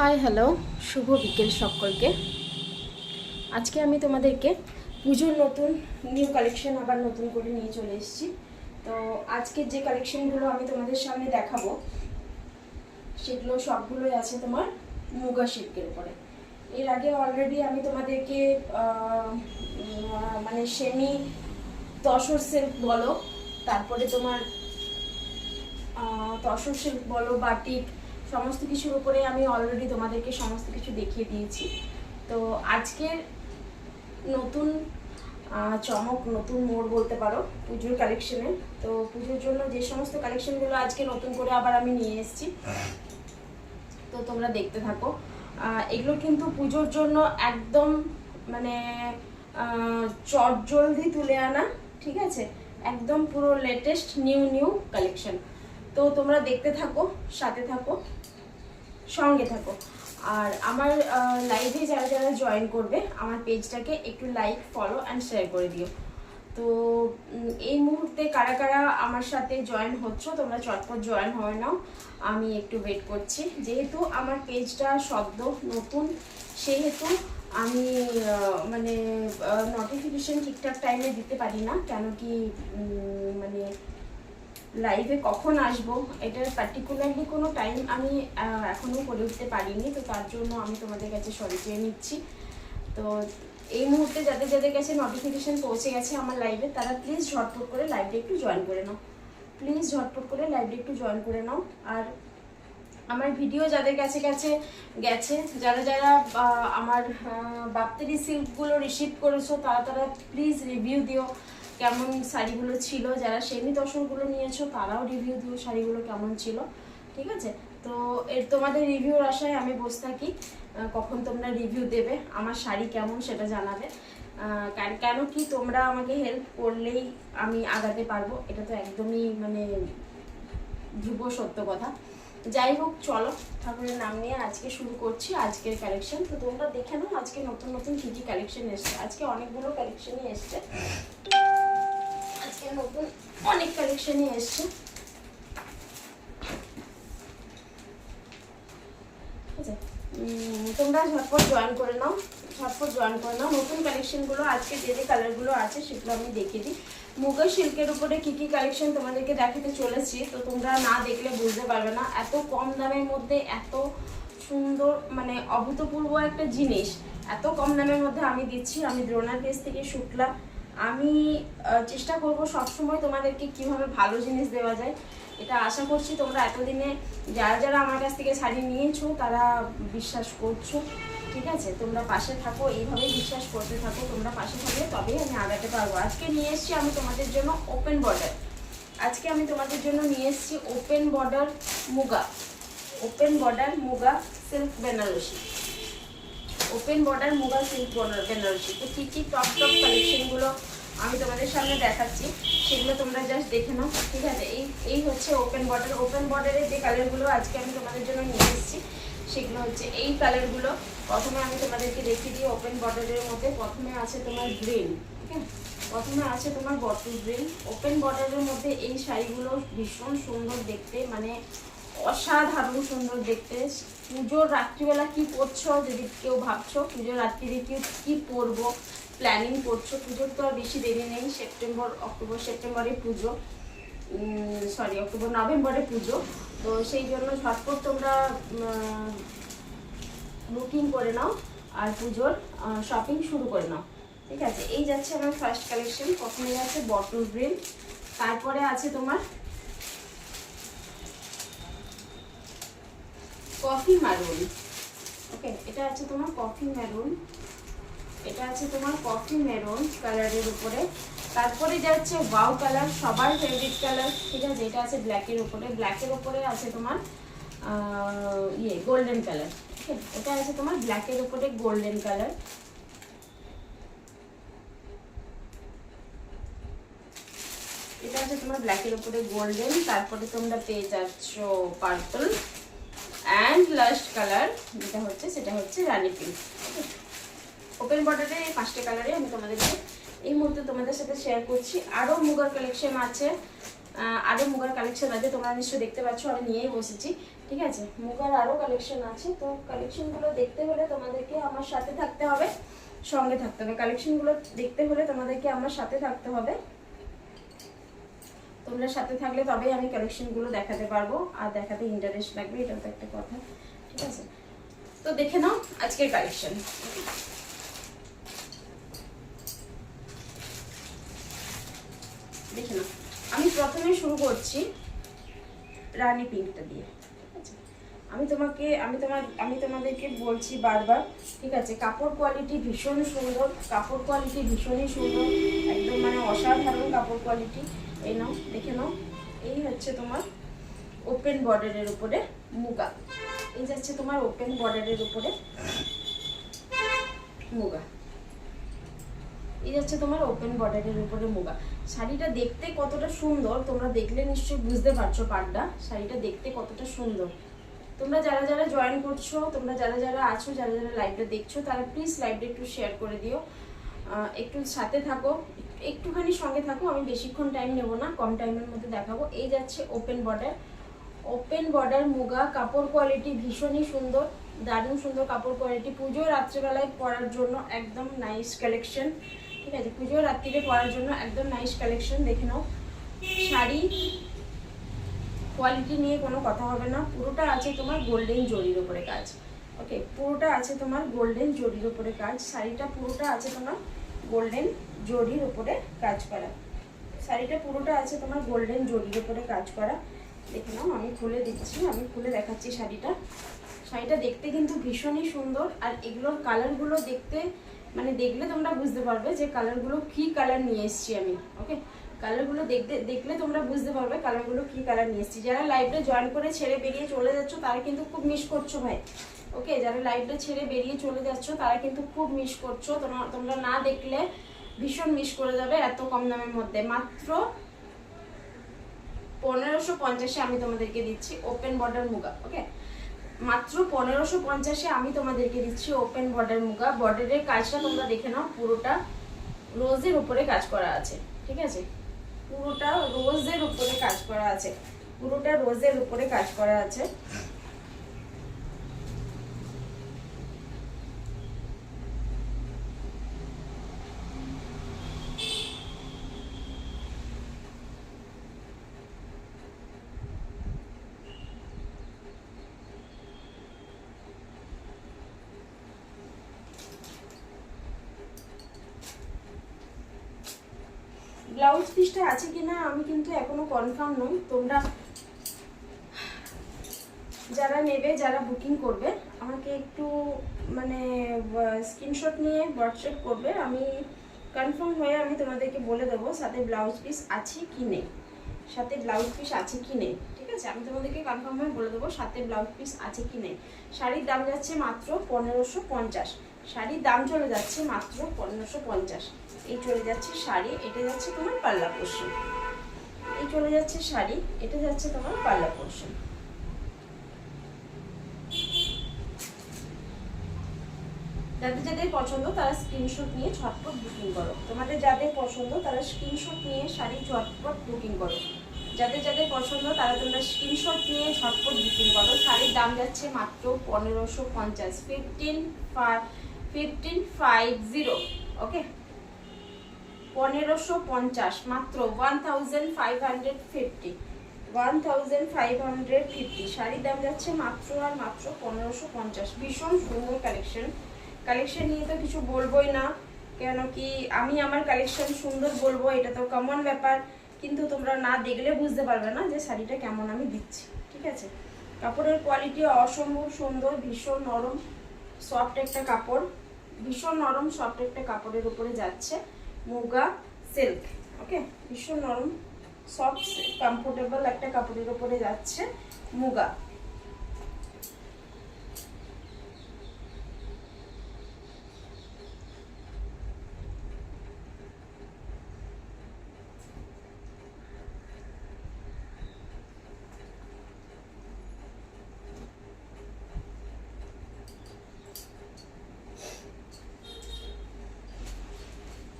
High, hello. শুভ বিকেল সকলকে। আজকে আমি তোমাদেরকে পুজোর নতুন নিউ কালেকশন আবার নতুন করে নিয়ে চলে এসেছি। তো আজকে যে কালেকশনগুলো আমি তোমাদের সামনে দেখাবো, সেগুলো সবগুলোই আছে তোমার মুগা শিল্পের উপরে। এর আগে অলরেডি আমি তোমাদেরকে মানে সেমি তসর সিল্ক বলো, তারপরে তোমার তসর সিল্ক বলো, বাটিক সমস্ত কিছুর উপরে আমি অলরেডি তোমাদেরকে সমস্ত কিছু দেখিয়ে দিয়েছি। তো আজকের নতুন চমক, নতুন মোড় বলতে পারো, পুজোর কালেকশনে তো পুজোর জন্য যে সমস্ত কালেকশনগুলো আজকে নতুন করে আবার আমি নিয়ে এসেছি, তো তোমরা দেখতে থাকো। এগুলো কিন্তু পুজোর জন্য একদম মানে চট জলদি তুলে আনা, ঠিক আছে? একদম পুরো লেটেস্ট নিউ নিউ কালেকশন তো তোমরা দেখতে থাকো, সাথে থাকো। সঙ্গে থাকো। আর আমার লাইভে যারা যারা জয়েন করবে, আমার পেজটাকে একটু লাইক ফলো অ্যান্ড শেয়ার করে দিও। তো এই মুহূর্তে কারা কারা আমার সাথে জয়েন হচ্ছ, তোমরা চটপট জয়েন হয়ে নাও। আমি একটু ওয়েট করছি। যেহেতু আমার পেজটা শব্দ নতুন, সেহেতু আমি মানে নোটিফিকেশন ঠিকঠাক টাইমে দিতে পারি না। কেন কি মানে লাইভে কখন আসব এটার পার্টিকুলারলি কোনো টাইম আমি আহ, এখনও করে উঠতে পারিনি তো তার জন্য আমি তোমাদের কাছে সরি চেয়ে নিচ্ছি। তো এই মুহূর্তে যাদের যাদের কাছে নোটিফিকেশন পৌঁছে গেছে আমার লাইভে তারা প্লিজ ঝটপট করে লাইভে একটু জয়েন করে নাও। প্লিজ ঝটপট করে লাইভে একটু জয়েন করে নাও। আর আমার ভিডিও যাদের কাছে কাছে গেছে যারা যারা আমার বাপ্তারি সিল্কগুলো রিসিভ করেছ তারা তারা প্লিজ রিভিউ দিও। কেমন শাড়িগুলো ছিল, যারা সেমি দর্শনগুলো নিয়েছো, তারাও রিভিউ দিও শাড়িগুলো কেমন ছিল, ঠিক আছে? তো এর তোমাদের রিভিউর আশায় আমি বসে থাকি কখন তোমরা রিভিউ দেবে, আমার শাড়ি কেমন সেটা জানাবে। কেন কি তোমরা আমাকে হেল্প করলেই আমি আগাতে পারব, এটা তো একদমই মানে ধ্রুব সত্য কথা। যাই হোক, চলো, ঠাকুরের নাম নিয়ে আজকে শুরু করছি, আজকের কালেকশন তো তোমরা দেখে নাও, আজকে নতুন নতুন কী কী কালেকশন এসছে। আজকে অনেকগুলো কালেকশনই এসছে। আজকে নতুন অনেক কালেকশনই এসছে। তোমরা ঝটপট জয়েন করে নাও, ঝটপট জয়েন করে নাও। নতুন কালেকশনগুলো আজকে যে যে কালারগুলো আছে, সেগুলো আমি দেখিয়ে দিই। মুগা সিল্কের উপরে কি কি কালেকশন তোমাদেরকে দেখাতে চলেছি, তো তোমরা না দেখলে বুঝতে পারবে না। এত কম দামের মধ্যে, এত সুন্দর মানে অভূতপূর্ব একটা জিনিস। এত কম দামের মধ্যে আমি দিচ্ছি। আমি দ্রোণার পেজ থেকে শুক্লা আমি চেষ্টা করব সবসময় তোমাদেরকে কীভাবে ভালো জিনিস দেওয়া যায়। এটা আশা করছি তোমরা এতদিনে যারা যারা আমার কাছ থেকে শাড়ি নিয়েছো, তারা বিশ্বাস করছ। ঠিক আছে? তোমরা পাশে থাকো, এইভাবেই বিশ্বাস করতে থাকো। তোমরা পাশে থাকলে তবেই আমি আগাতে পারব। আজকে নিয়ে এসেছি আমি তোমাদের জন্য ওপেন বর্ডার আজকে আমি তোমাদের জন্য নিয়ে এসেছি open border muga. Open border muga silk Banarasi. Open border muga silk Banarasi তো কী কী টপ টপ কালেকশনগুলো আমি তোমাদের সামনে দেখাচ্ছি, সেগুলো তোমরা জাস্ট দেখে নাও, ঠিক আছে? এই এই হচ্ছে ওপেন বর্ডার ওপেন বর্ডারের যে কালারগুলো আজকে আমি তোমাদের জন্য নিয়ে এসেছি, সেগুলো হচ্ছে এই কালারগুলো প্রথমে আমি তোমাদেরকে দেখিয়ে দিই ওপেন বর্ডারের মধ্যে। প্রথমে আছে তোমার গ্রিন ঠিক আছে? প্রথমে আছে তোমার বটল গ্রিন ওপেন বর্ডারের মধ্যে এই শাড়িগুলো ভীষণ সুন্দর দেখতে মানে অসাধারণ সুন্দর দেখতে। পুজোর রাত্রিবেলা কি পরছো যদি কেউ ভাবছ? পুজোর রাত্রিরে কি কি পরবো? প্ল্যানিং করছ? পুজোর তো আর বেশি দেরি নেই। সেপ্টেম্বর অক্টোবর সেপ্টেম্বরে পুজো। সরি অক্টোবর নভেম্বরে পুজো। তো সেই জন্য ঝটপট তোমরা বুকিং করে নাও আর পুজোর শপিং শুরু করে নাও। ঠিক আছে? এই যাচ্ছে আমার ফার্স্ট কালেকশন প্রথমে আছে বটল গ্রিন তারপরে আছে তোমার কফি ম্যারুন। ওকে এটা আছে তোমার কফি ম্যারুন। এটা আছে তোমার কফি মেরুন কালারের উপরে। তারপরে যাচ্ছে ওয়াও কালার সবার ফেভারিট কালার ঠিক আছে, এটা আছে ব্ল্যাকের উপরে। ব্ল্যাকের উপরে আছে তোমার ইয়ে গোল্ডেন কালার ঠিক আছে এটা আছে তোমার ব্ল্যাকের উপরে গোল্ডেন কালার এটা আছে তোমার ব্ল্যাকের উপরে গোল্ডেন তারপরে তোমরা পেয়ে যাচ্ছ পার্পল অ্যান্ড লাস্ট কালার যেটা হচ্ছে সেটা হচ্ছে রানি পিঙ্ক ওপেন বর্ডারে এই পাঁচটা কালারে আমি তোমাদেরকে এই মুহূর্তে তোমাদের সাথে শেয়ার করছি। আরও মুগার কালেকশন আছে। আহ, আরও মুগার কালেকশন আছে তোমরা নিশ্চয়ই দেখতে পাচ্ছ আমি নিয়েই বসেছি। ঠিক আছে? মুগার আরও কালেকশন আছে। তো কালেকশনগুলো দেখতে হলে তোমাদেরকে আমার সাথে থাকতে হবে। সঙ্গে থাকতে হবে। কালেকশনগুলো দেখতে হলে তোমাদেরকে আমার সাথে থাকতে হবে। তোমরা সাথে থাকলে তবেই আমি কালেকশনগুলো দেখাতে পারব। আর দেখাতে ইন্টারেস্ট লাগবে, এটাও তো একটা কথা। ঠিক আছে? তো দেখে নাও আজকের কালেকশন দেখে নাও। আমি প্রথমে শুরু করছি রানী পিঙ্কটা দিয়ে আমি তোমাকে, আমি তোমার, আমি তোমাদেরকে বলছি বারবার, ঠিক আছে? কাপড় কোয়ালিটি ভীষণ সুন্দর, কাপড় কোয়ালিটি ভীষণই সুন্দর, একদম মানে অসাধারণ কাপড় কোয়ালিটি এই নাও, দেখে নাও। এই হচ্ছে তোমার ওপেন বর্ডারের উপরে মুগা। এই যাচ্ছে তোমার ওপেন বর্ডারের উপরে মুগা। এই যাচ্ছে তোমার ওপেন বর্ডারের উপরে মুগা। শাড়িটা দেখতে কতটা সুন্দর, তোমরা দেখলে নিশ্চয়ই বুঝতে পারছ পাড়টা শাড়িটা দেখতে কতটা সুন্দর। তোমরা যারা যারা জয়েন করছ, তোমরা যারা যারা আছো, যারা যারা লাইভটা দেখছ, তারা প্লিজ লাইভটা একটু শেয়ার করে দিও। একটু সাথে থাকো একটুখানি সঙ্গে থাকো, আমি বেশিক্ষণ টাইম নেব না, কম টাইমের মধ্যে দেখাবো। এই যাচ্ছে open border open border muga, কাপড় কোয়ালিটি ভীষণই সুন্দর, দারুণ সুন্দর কাপড় কোয়ালিটি পুজো রাত্রেবেলায় পরার জন্য একদম নাইস কালেকশন ঠিক আছে? পুজো রাত্রিরে পরার জন্য একদম নাইস কালেকশন দেখে নাও। শাড়ি কোয়ালিটি নিয়ে কোনো কথা হবে না, পুরোটা আছে তোমার গোল্ডেন জরির উপরে কাজ। ওকে পুরোটা আছে তোমার গোল্ডেন জরির উপরে কাজ, শাড়িটা পুরোটা আছে তোমার গোল্ডেন জরির উপরে কাজ করা। শাড়িটা পুরোটা আছে তোমার গোল্ডেন জরির উপরে কাজ করা। দেখে নাও, আমি খুলে দিচ্ছি, আমি খুলে দেখাচ্ছি শাড়িটা। শাড়িটা দেখতে কিন্তু ভীষণই সুন্দর, আর এগুলোর কালারগুলো দেখতে মানে দেখলে তোমরা বুঝতে পারবে যে কালারগুলো কি কালার নিয়ে এসেছি আমি, ওকে? কালারগুলো দেখতে, দেখলে তোমরা বুঝতে পারবে কালারগুলো কি কালার নিয়ে এসেছি। যারা লাইভটা জয়েন করে ছেড়ে বেরিয়ে চলে যাচ্ছ, তারা কিন্তু খুব মিস করছ ভাই, ওকে? যারা লাইভটা ছেড়ে বেরিয়ে চলে যাচ্ছ, তারা কিন্তু খুব মিস করছ। তোমরা তোমরা না দেখলে ভীষণ মিস করে যাবে এত কম দামের মধ্যে। মাত্র পনেরোশো পঞ্চাশে আমি তোমাদেরকে দিচ্ছি ওপেন বর্ডার মুগা ওকে মাত্র পনেরোশো পঞ্চাশে আমি তোমাদেরকে দিচ্ছি ওপেন বর্ডার মুগা। বর্ডারের কাজটা তোমরা দেখে নাও, পুরোটা রোজের উপরে কাজ করা আছে, ঠিক আছে? পুরোটা রোজের উপরে কাজ করা আছে। পুরোটা রোজের উপরে কাজ করা আছে। ব্লাউজ পিসটা আছে কি না আমি কিন্তু এখনও কনফার্ম নই। তোমরা যারা নেবে, যারা বুকিং করবে, আমাকে একটু মানে স্ক্রিনশট নিয়ে হোয়াটসঅ্যাপ করবে। আমি কনফার্ম হয়ে আমি তোমাদেরকে বলে দেবো সাথে ব্লাউজ পিস আছে কি নেই। সাথে ব্লাউজ পিস আছে কি নেই। আছে, আমি তোমাদেরকে কনফার্ম হয়ে বলে দেবো সাথে ব্লাউজ পিস আছে কি নেই। শাড়ির দাম যাচ্ছে মাত্র পনেরোশো পঞ্চাশ। শাড়ির দাম চলে যাচ্ছে মাত্র পনেরোশো পঞ্চাশ। এই চলে যাচ্ছে শাড়ি, এটা যাচ্ছে তোমার পাল্লা পোর্শন এই চলে যাচ্ছে শাড়ি, এটা যাচ্ছে তোমার পাল্লা পোর্শন যাদের যাদের পছন্দ তারা স্ক্রিনশট নিয়ে ঝটপট বুকিং করো। তোমাদের যাদের পছন্দ তারা স্ক্রিনশট নিয়ে শাড়ি ঝটপট বুকিং করো। যাদের যাদের পছন্দ, তারা তোমরা স্ক্রিনশট নিয়ে ঝটপট বুকিং করো। শাড়ির দাম যাচ্ছে মাত্র পনেরোশো পঞ্চাশ। Fifteen fifteen five zero okay পনেরোশো পঞ্চাশ, মাত্র one thousand five hundred fifty one five hundred fifty শাড়ির দাম যাচ্ছে মাত্র আর মাত্র পনেরোশো পঞ্চাশ। ভীষণ সুন্দর কালেকশন কালেকশন নিয়ে তো কিছু বলবোই না, কেন কি আমি আমার কালেকশন সুন্দর বলব, এটা তো কমন ব্যাপার। কিন্তু তোমরা না দেখলে বুঝতে পারবে না যে শাড়িটা কেমন আমি দিচ্ছি, ঠিক আছে? কাপড়ের কোয়ালিটি অসম্ভব সুন্দর, ভীষণ নরম সফট একটা কাপড়, ভীষণ নরম সফট একটা কাপড়ের উপরে যাচ্ছে মুগা সিল্ক ওকে ভীষণ নরম সফট কমফোর্টেবল একটা কাপড়ের উপরে যাচ্ছে মুগা।